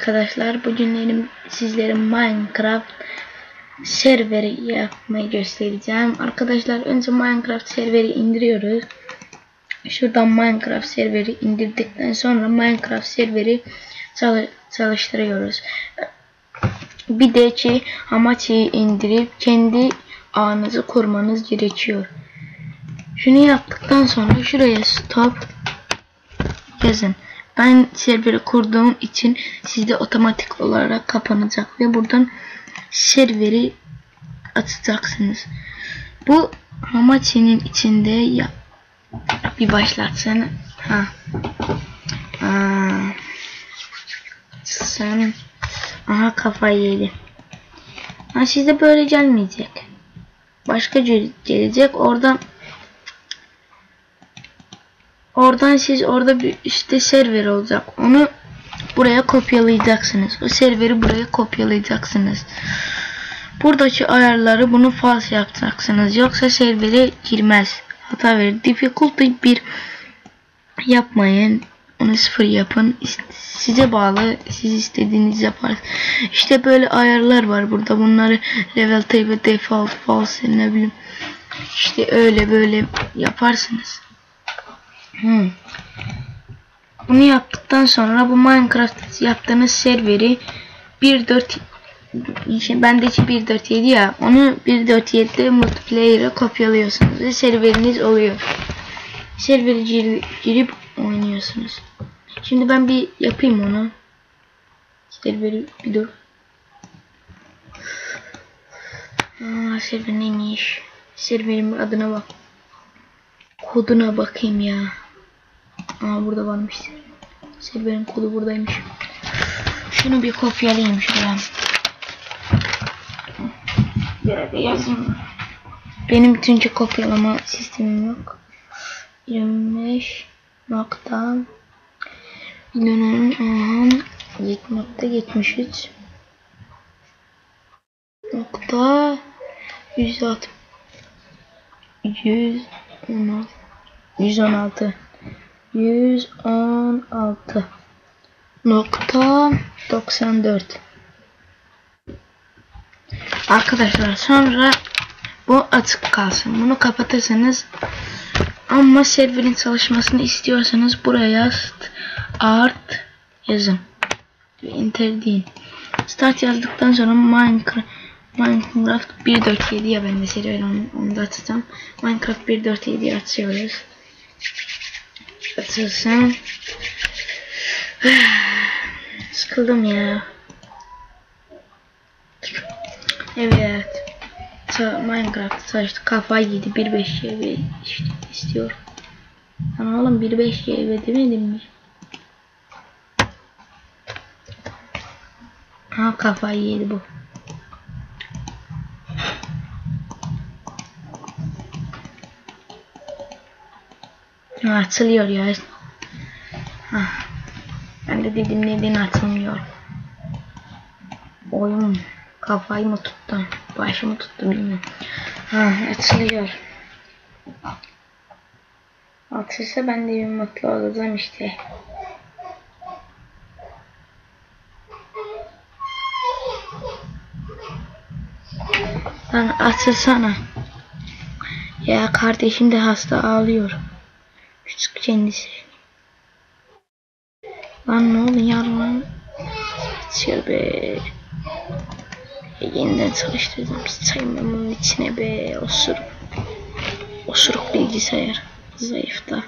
arkadaşlar. Bugün benim sizlere Minecraft serveri yapmayı göstereceğim. Arkadaşlar önce Minecraft serveri indiriyoruz. Şuradan Minecraft serveri indirdikten sonra Minecraft serveri çalıştırıyoruz. Bir de ki Hamachi'yi indirip kendi ağınızı kurmanız gerekiyor. Şunu yaptıktan sonra şuraya stop yazın. Ben serveri kurduğum için sizde otomatik olarak kapanacak ve buradan serveri açacaksınız. Bu Hamachi'nin içinde ya bir başlatsana. Ha. Aa. Sen aha kafayı yedi. Ha size böyle gelmeyecek. Başka gelecek. Oradan Oradan siz orada bir işte server olacak. Onu buraya kopyalayacaksınız. O serveri buraya kopyalayacaksınız. Buradaki ayarları bunu false yapacaksınız. Yoksa servere girmez. Hata verir. Difficulty bir yapmayın. Onu sıfır yapın. Size bağlı. Siz istediğiniz yaparsınız. İşte böyle ayarlar var burada. Bunları level table default false ne bileyim. İşte öyle böyle yaparsınız. Hmm. Bunu yaptıktan sonra bu Minecraft yaptığınız serveri 1.4 bendeki 1.4.7 ya onu 1.4.7'de multiplayer'a kopyalıyorsunuz ve serveriniz oluyor. Serveri gir, girip oynuyorsunuz. Şimdi ben bir yapayım onu. Serveri bir dur. Aa, server neymiş? Serverimin adına bak. Koduna bakayım ya. Aa burada varmış. Serverin kodu buradaymış. Şunu bir kopyalayayım şuradan. Yere de yazayım. Benim çünkü kopyalama sistemim yok. 25 nokta milyonun 7.73 nokta 106 116 116 116 nokta 94 Arkadaşlar sonra bu açık kalsın. Bunu kapatırsanız ama serverin çalışmasını istiyorsanız buraya art yazın. Enter deyin. Start yazdıktan sonra Minecraft Minecraft 1.4.7 ya ben de server onu, onu da açacağım. Minecraft 1.4.7 açıyoruz. Açılsın. Sıkıldım ya. Evet. Minecraft saçtı kafayı yedi 1.5 GB istiyor. Lan oğlum 1.5 GB demedim mi? Ha kafayı yedi bu. Açılıyor ya. Ha. Ben de dedim neden açılmıyor. Oyun kafayı mı tuttu? Başımı tuttu bilmiyorum. Ha açılıyor. Açılsa ben de bir mutlu olacağım işte. Lan açılsana. Ya kardeşim de hasta ağlıyor. Küçük kendisi. Lan ne oluyor lan? Açıyor be. Yeniden çalıştırdım. Sayımımın içine be. Osuruk. Osuruk bilgisayar. Zayıfta.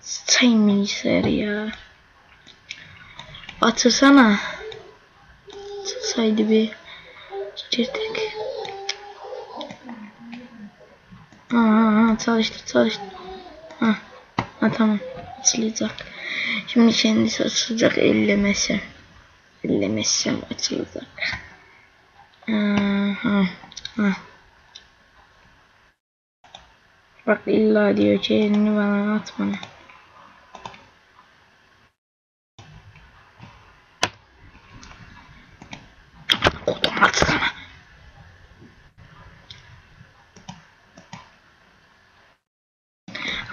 Sayım bilgisayarı ya. Açılsana. Açılsaydı bir. Ha, ha çalıştır çalıştır. Ha, tamam. Açılacak. Şimdi kendisi açılacak ellemesem. Ellemesem açılacak. Ha, ha. Bak illa diyor ki elini bana at bana.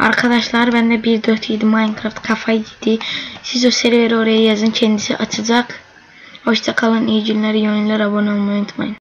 Arkadaşlar ben de 1.4.7 Minecraft kafayı yedi. Siz o serveri oraya yazın kendisi açacak. Hoşça kalın iyi günler iyi oyunlar abone olmayı unutmayın.